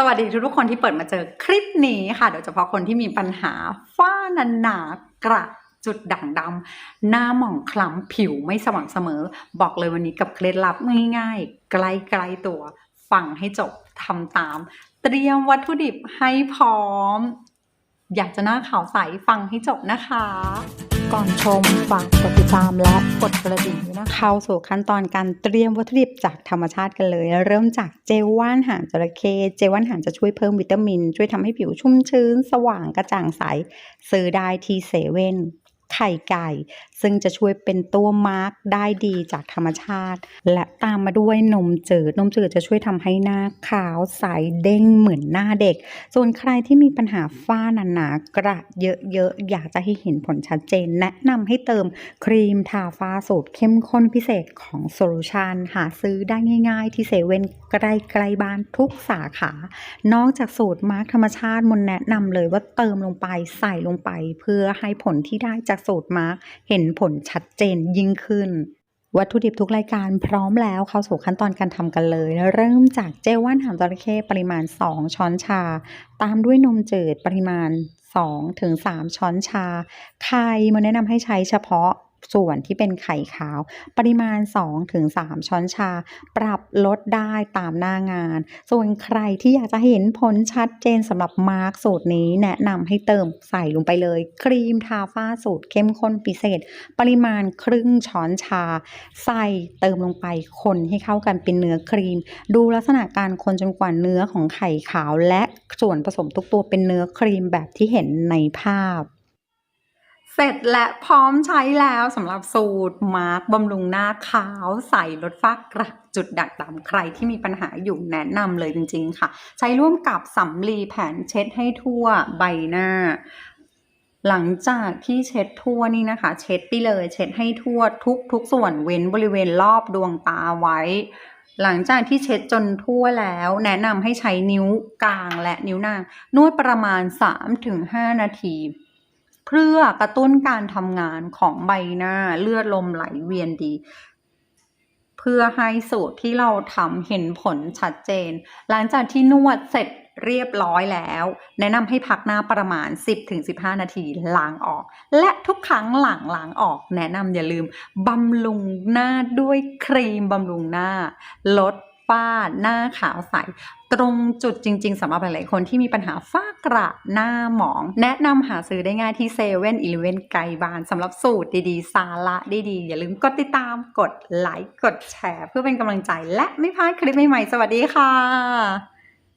สวัสดีทุกๆคนที่เปิดมาเจอคลิปนี้ค่ะ โดยเฉพาะคนที่มีปัญหาฝ้านันหนากระจุดด่างดำหน้าหมองคล้ำผิวไม่สม่ำเสมอ บอกเลยวันนี้กับเคล็ดลับง่ายๆใกล้ๆตัวฟังให้จบทำตาม เตรียมวัตถุดิบให้พร้อม อยากจะหน้าขาวใสฟังให้จบนะคะ ก่อนชมฝากกดติดตามและกดกระดิ่งด้วยนะเข้าสู่ขั้นตอนการเตรียมวัตถุดิบจากธรรมชาติกันเลย เริ่มจากเจลว่านหางจระเข้เจลว่านหางจะช่วยเพิ่มวิตามิน ช่วยทำให้ผิวชุ่มชื้น สว่างกระจ่างใส ซื้อได้ที่เซเว่น ไข่ไก่ ซึ่งจะช่วยเป็นตัวมาร์กได้ดีจากธรรมชาติ และตามมาด้วยนมจืด นมจืดจะช่วยทำให้หน้าขาวใสเด้งเหมือนหน้าเด็ก ส่วนใครที่มีปัญหาฝ้าหนาๆกระเยอะๆ อยากจะให้เห็นผลชัดเจน แนะนำให้เติมครีมทาฝ้าสูตรเข้มข้นพิเศษของโซลูชันหาซื้อได้ง่าย ๆ ที่เซเว่นใกล้ๆบ้านทุกสาขา นอกจากสูตรมาร์กธรรมชาติมนแนะนำเลยว่าเติมลงไปใส่ลงไป เพื่อให้ผลที่ได้จากสูตรมาร์กเห็นผลชัดเจนยิ่งขึ้น วัตถุดิบทุกรายการพร้อมแล้วเข้าสู่ขั้นตอนการทำกันเลย เริ่มจากเจลว่านหางจระเข้ปริมาณ 2 ช้อนชา ตามด้วยนมจืดปริมาณ2ถึง3ช้อนชา ไข่มันแนะนำให้ใช้เฉพาะ ส่วนที่เป็นไข่ขาว ปริมาณ 2-3 ช้อนชา ปรับลดได้ตามหน้างาน ส่วนใครที่อยากจะเห็นผลชัดเจนสำหรับมาร์กสูตรนี้แนะนำให้เติมใส่ลงไปเลย ครีมทาฝ้าสูตรเข้มข้นพิเศษ ปริมาณครึ่งช้อนชา ใส่เติมลงไปคนให้เข้ากันเป็นเนื้อครีม ดูลักษณะการคนจนกว่าเนื้อของไข่ขาว และส่วนผสมทุกตัวเป็นเนื้อครีมแบบที่เห็นในภาพ เสร็จและพร้อมใช้แล้วสำหรับสูตรมาร์กบำรุงหน้าขาวใสลดฝ้ากระจุดด่างดำใครที่มีปัญหาอยู่แนะนำเลยจริงๆค่ะ ใช้ร่วมกับสำลีแผ่นเช็ดให้ทั่วใบหน้า หลังจากที่เช็ดทั่วนี่นะคะ เช็ดไปเลย เช็ดให้ทั่วทุกทุกส่วนเว้นบริเวณรอบดวงตาไว้ หลังจากที่เช็ดจนทั่วแล้ว แนะนำให้ใช้นิ้วกลางและนิ้วนางนวดประมาณ 3-5 นาที เพื่อกระตุ้นการทำงานของใบหน้าเลือดลมไหลเวียนดี เพื่อให้สูตรที่เราทำเห็นผลชัดเจน หลังจากที่นวดเสร็จเรียบร้อยแล้ว แนะนำให้พักหน้าประมาณ 10-15 นาทีล้างออก และทุกครั้งหลังล้างออก แนะนำอย่าลืมบำรุงหน้าด้วยครีมบำรุงหน้า ลด ฝ้าหน้าขาวใส ตรงจุดจริง ๆสำหรับหลาย ๆ คนที่มีปัญหาฝ้ากระหน้าหมอง แนะนำหาซื้อได้ง่ายที่เซเว่นอีเลเวนไกลบ้านสำหรับสูตรดี ๆ สาระดี ๆ อย่าลืมกดติดตามกดไลค์กดแชร์ เพื่อเป็นกำลังใจและไม่พลาดคลิปใหม่ ๆ สวัสดีค่ะ